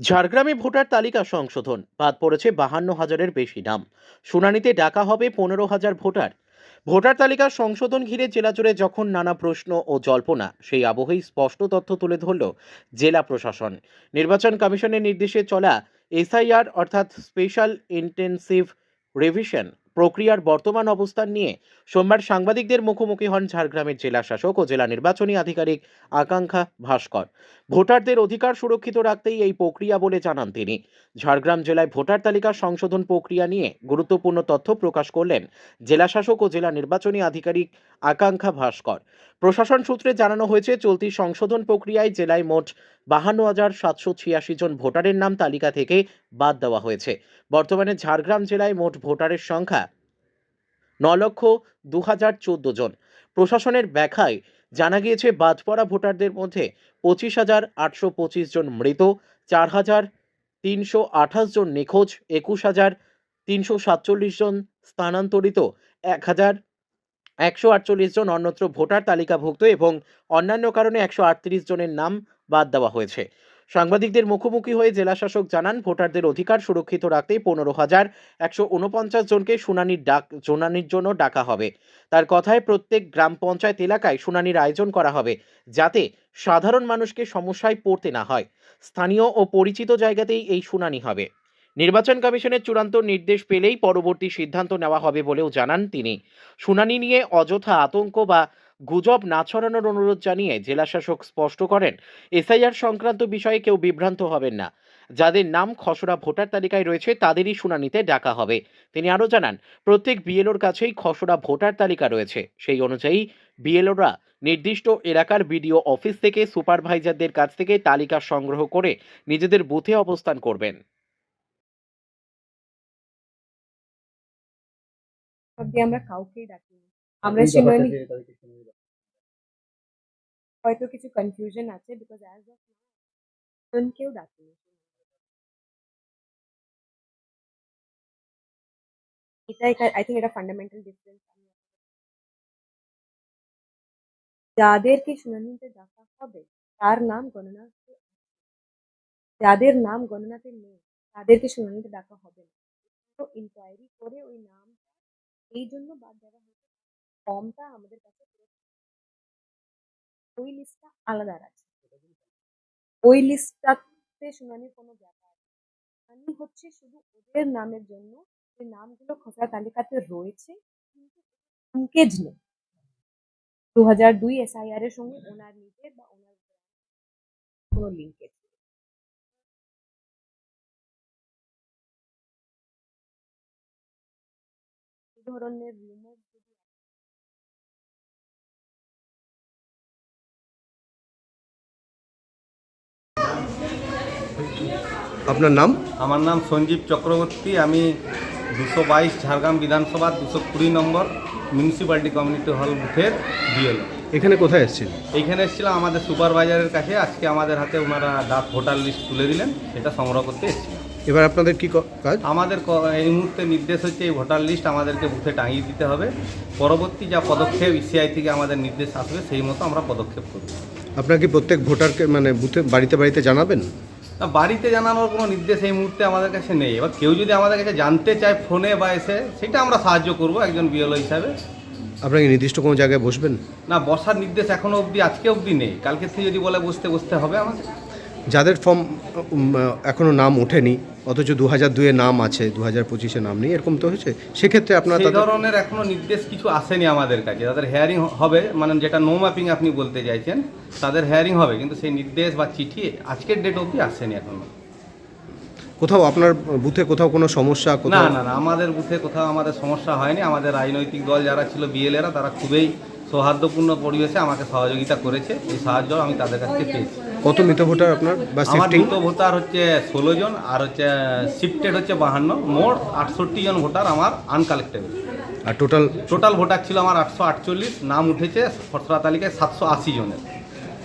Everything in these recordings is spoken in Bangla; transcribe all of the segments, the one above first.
ঝাড়গ্রামে ভোটার তালিকা সংশোধন, বাদ পড়েছে বাহান্ন হাজারের বেশি নাম। শুনানিতে ডাকা হবে পনেরো হাজার ভোটার। ভোটার তালিকা সংশোধন ঘিরে জেলা জুড়ে যখন নানা প্রশ্ন ও জল্পনা, সেই আবহেই স্পষ্ট তথ্য তুলে ধরল জেলা প্রশাসন। নির্বাচন কমিশনের নির্দেশে চলা এসআইআর অর্থাৎ স্পেশাল ইন্টেনসিভ রিভিশন প্রক্রিয়ার বর্তমান অবস্থান নিয়ে সোমবার সাংবাদিকদের মুখোমুখি হন ঝাড়গ্রামের জেলা শাসক ও জেলা নির্বাচনী আধিকারিক আকাঙ্ক্ষা ভাস্কর। ভোটারদের অধিকার সুরক্ষিত রাখতেই এই প্রক্রিয়া বলে জানান তিনি। ঝাড়গ্রাম জেলায় ভোটার তালিকা সংশোধন প্রক্রিয়া নিয়ে গুরুত্বপূর্ণ তথ্য প্রকাশ করলেন জেলা শাসক ও জেলা নির্বাচনী আধিকারিক আকাঙ্ক্ষা ভাস্কর। প্রশাসন সূত্রে জানানো হয়েছে, চলতি সংশোধন প্রক্রিয়ায় জেলায় মোট বাহান্ন হাজার সাতশো ছিয়াশি জন ভোটারের নাম তালিকা থেকে বাদ দেওয়া হয়েছে। বর্তমানে ঝাড়গ্রাম জেলায় মোট ভোটারের সংখ্যা ন লক্ষ দু হাজার চোদ্দ জন। প্রশাসনের ব্যাখ্যায় জানা গিয়েছে বাদ পড়া ভোটারদের মধ্যে পঁচিশ হাজার আটশো পঁচিশ জন মৃত, চার হাজার তিনশো আঠাশ জন নিখোঁজ, একুশ হাজার তিনশো সাতচল্লিশ জন স্থানান্তরিত, এক হাজার একশো আটচল্লিশ জন অন্যত্র ভোটার তালিকাভুক্ত এবং অন্যান্য কারণে একশো আটত্রিশ জনের নাম বাদ দেওয়া হয়েছে। সাংবাদিকদের মুখোমুখি হয়ে জেলাশাসক জানান, ভোটারদের অধিকার সুরক্ষিত রাখতে পনেরো হাজার একশো উনপঞ্চাশ জনকে শুনানির ডাক, শুনানির জন্য ডাকা হবে। তার কথায় প্রত্যেক গ্রাম পঞ্চায়েত এলাকায় শুনানির আয়োজন করা হবে, যাতে সাধারণ মানুষকে সমস্যায় পড়তে না হয়। স্থানীয় ও পরিচিত জায়গাতেই এই শুনানি হবে। নির্বাচন কমিশনের চূড়ান্ত নির্দেশ পেলেই পরবর্তী সিদ্ধান্ত নেওয়া হবে বলেও জানান তিনি। শুনানি নিয়ে অযথা আতঙ্ক বা গুজব না ছড়ানোর অনুরোধ জানিয়ে জেলাশাসক স্পষ্ট করেন, এসআইআর সংক্রান্ত বিষয়ে কেউ বিভ্রান্ত হবেন না। যাদের নাম খসড়া ভোটার তালিকায় রয়েছে, তাদেরই শুনানিতে ডাকা হবে। তিনি আরও জানান, প্রত্যেক বিএলওর কাছেই খসড়া ভোটার তালিকা রয়েছে। সেই অনুযায়ী, বিএলওরা নির্দিষ্ট এলাকার বিডিও অফিস থেকে সুপারভাইজারদের কাছ থেকে তালিকা সংগ্রহ করে নিজেদের বুথে অবস্থান করবেন। আমরা কাউকেই ডাকিনি। আমরা হয়তো কিছু কনফিউশন আছে বিকজ অ্যাজ অফ কেউ ডাকিনি। এটাই আই থিঙ্ক এটা ফান্ডামেন্টাল ডিফারেন্স যাদেরকে শুনানিতে ডাকা হবে তার নাম গণনা যাদের নাম গণনাতে নেই তাদেরকে শুনানিতে ডাকা হবে না। তো ইনকোয়ারি করে ওই নাম এই জন্য বাদ দেওয়া ফর্মটা আমাদের কাছে ওই লিস্টটা আলাদা আছে ওই লিস্টটাতে শুনানির কোনো ব্যাপার। শুনানি হচ্ছে শুধু ওদের নামের জন্য। যে নামগুলো খসড়া তালিকাতে রয়েছে, কিন্তু লিঙ্কেজ নেই। দু হাজার দুই এসআইআর এর সঙ্গে ওনার নিজের বা ওনার কোনো লিঙ্কেজ ধরনের রিউমার যদি আপনার নাম? আমার নাম সঞ্জীব চক্রবর্তী আমি দুশো বাইশ ঝাড়গ্রাম বিধানসভা দুশো কুড়ি নম্বর মিউনিসিপ্যালিটি কমিউনিটি হল বুথের বিএল এখানে কোথায় এসেছেন এইখানে এসেছিলাম আমাদের সুপারভাইজারের কাছে আজকে আমাদের হাতে ওনারা ডাক ভোটার লিস্ট তুলে দিলেন সেটা সংগ্রহ করতে এসেছিলাম। এবার আপনাদের কি কাজ? আমাদের এই মুহূর্তে নির্দেশ হচ্ছে এই ভোটার লিস্ট আমাদেরকে বুথে টাঙিয়ে দিতে হবে। পরবর্তী যা পদক্ষেপ ইসিআই থেকে আমাদের নির্দেশ আসবে সেই মতো আমরা পদক্ষেপ করব। আপনারা কি প্রত্যেক ভোটারকে মানে বুথে বাড়িতে বাড়িতে জানাবেন? বাড়িতে জানানোর কোনো নির্দেশ এই মুহূর্তে আমাদের কাছে নেই। এবার কেউ যদি আমাদের কাছে জানতে চায় ফোনে বা এসে সেটা আমরা সাহায্য করব একজন বিএলও হিসাবে। আপনাকে কি নির্দিষ্ট কোনো জায়গায় বসবেন? না বসার নির্দেশ এখনও অবধি আজকে অবধি নেই। কালকে থেকে যদি বলে বসতে বসতে হবে আমাকে যাদের ফর্ম এখনও নাম ওঠেনি অথচ দু হাজার দুয়ে নাম আছে দু হাজার পঁচিশে নাম নেই এরকম তো হয়েছে? সেক্ষেত্রে আপনার ধরনের এখনও নির্দেশ কিছু আসেনি আমাদের কাছে। তাদের হেয়ারিং হবে মানে যেটা নো ম্যাপিং আপনি বলতে চাইছেন তাদের হেয়ারিং হবে কিন্তু সেই নির্দেশ বা চিঠি আজকের ডেট অবধি আসেনি এখনও। কোথাও আপনার বুথে কোথাও কোনো সমস্যা না না না আমাদের বুথে কোথাও আমাদের সমস্যা হয়নি। আমাদের রাজনৈতিক দল যারা ছিল বিএলএরা তারা খুবই সৌহার্দ্যপূর্ণ পরিবেশে আমাকে সহযোগিতা করেছে। এই সাহায্য আমি তাদের কাছ থেকে পেয়েছি। কত মৃত ভোটার আপনার? বা আমার শিফটিং মৃত ভোটার হচ্ছে ষোলো জন আর হচ্ছে শিফটেড হচ্ছে বাহান্ন। মোট আটষট্টি জন ভোটার আমার আনকালেক্টেবল আর টোটাল টোটাল ভোটার ছিল আমার আটশো আটচল্লিশ নাম উঠেছে খসড়া তালিকায় সাতশো আশি জনের।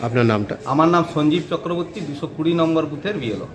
আপনার নামটা? আমার নাম সঞ্জীব চক্রবর্তী দুশো কুড়ি নম্বর বুথের বিএলও।